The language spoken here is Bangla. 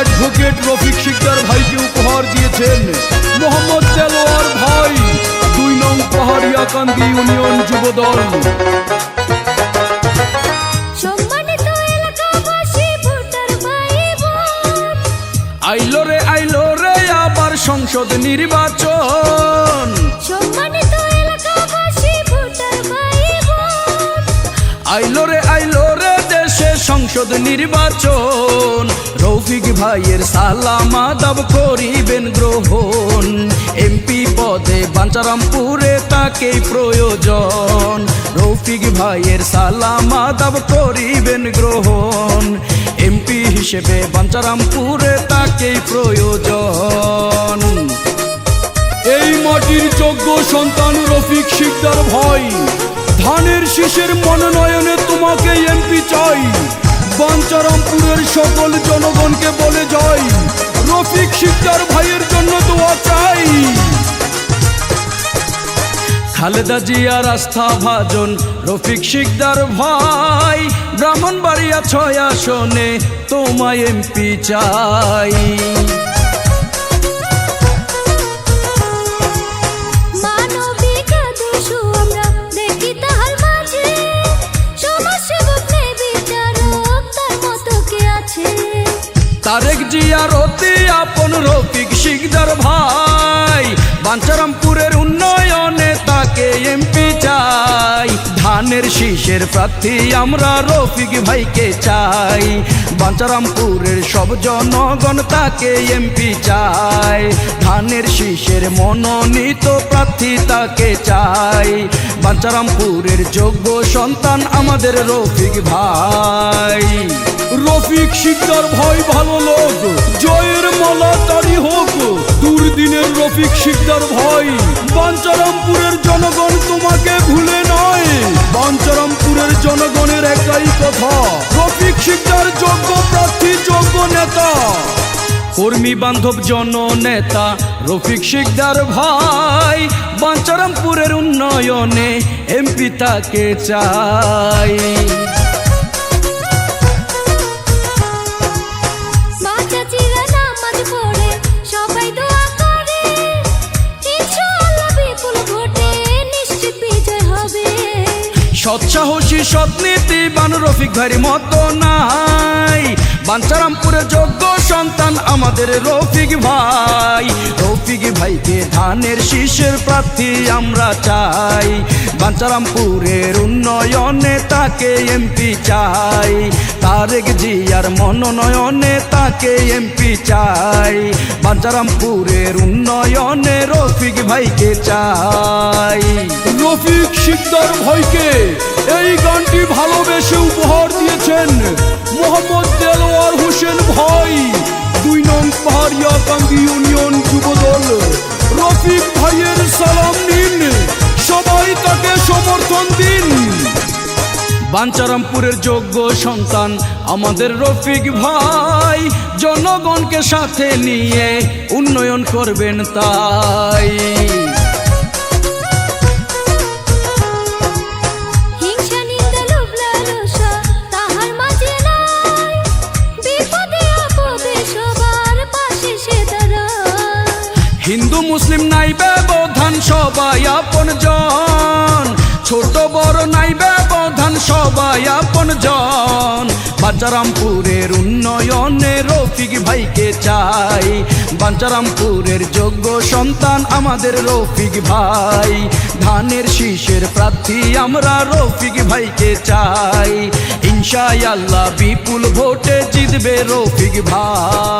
অ্যাডভোকেট রফিক শিকদার ভাইকে উপহার দিয়েছেন মোহাম্মদ দেলোয়ার ভাই দুই নং পাহাড়িয়াকান্দি ইউনিয়ন যুবদল। আইলো রে আইলো রে আবার সংসদ নির্বাচন। আইলো রে সংসদ নির্বাচন। রৌফিক ভাইয়ের সালাম আদাব করিবেন গ্রহণ। এমপি পদে বাঞ্চারামপুরে তাকেই প্রয়োজন। রৌফিক ভাইয়ের সালাম আদাব করিবেন গ্রহণ। এমপি হিসেবে বাঞ্চারামপুরে তাকেই প্রয়োজন। এই মাটির যোগ্য সন্তান রফিক শিকদার ভাই। ধানের শীষের মনোনয়নে তোমাকে এমপি চাই। বাঞ্চারামপুরের সকল জনগণকে বলে যাই রফিক শিকদার ভাইয়ের জন্য দোয়া চাই। খালেদা জিয়ার আস্থা ভাজন, রফিক শিকদার ভাই, ব্রাহ্মণবাড়িয়া ছয় আসনে তোমায় এমপি চাই। তারেক জিয়া অতি আপন রফিক শিকদার ভাই। বাঞ্চারামপুরের উন্নয়নে তাকে এমপি চাই। ধানের শীষের প্রার্থী আমরা রফিক ভাইকে চাই। বাঞ্চারামপুরের সব জনগণ তাকে এমপি চাই। ধানের শীষের মনোনীত প্রার্থী তাকে চাই। বাঞ্চারামপুরের যোগ্য সন্তান আমাদের রফিক ভাই। রফিক শিকদার ভাই ভালো লোক। জয়ের মালা তারি হোক। দুর্দিনের রফিক শিকদার ভাই। বাঞ্চারামপুরের জনগণ তোমাকে ভুলে নয়। বঞ্চরমপুরের জনগণের একটাই কথা। রফিক শিকদার যোগ্য প্রার্থী, যোগ্য নেতা। কর্মী বান্ধব জন নেতা রফিক শিকদার ভাই বাঞ্চরমপুরের উন্নয়নে এমপি তাকে চাই। সৎসাহসী সৎনীতিবান রফিক ভাইয়ের মতো নাই। বাঞ্চারামপুরের যোগ্য সন্তান আমাদের রফিক ভাই। ভাইকে ধানের শীষের প্রার্থী আমরা চাই। বাঞ্চারামপুরের উন্নয়নে তাকে এমপি চাই। তারেক জিয়ার মনোনয়নে তাকে এমপি চাই। বাঞ্চারামপুরের উন্নয়নে রফিক ভাইকে চাই। রফিক শিকদার ভাইকে এই গানটি ভালোবেসে উপহার দিয়েছেন মোহাম্মদ দেলোয়ার হোসেন ভাই। দুই নং পাহাড়িয়া কান্দি সবাই সমর্থন দিন। বাঞ্চারামপুরের যোগ্য সন্তান আমাদের রফিক ভাই, জনগণকে সাথে নিয়ে উন্নয়ন করবেন তাই। মুসলিম নাই ব্যবধান, সবাই আপন জন। ছোট বড় নাই ব্যবধান, সবাই আপন জন। বাঞ্চারামপুরের উন্নয়নে রফিক ভাইকে চাই। বাঞ্চারামপুরের যোগ্য সন্তান আমাদের রফিক ভাই। ধানের শীষের প্রার্থী আমরা রফিক ভাইকে চাই। ইনশাআল্লাহ বিপুল ভোটে জিতবে রফিক ভাই।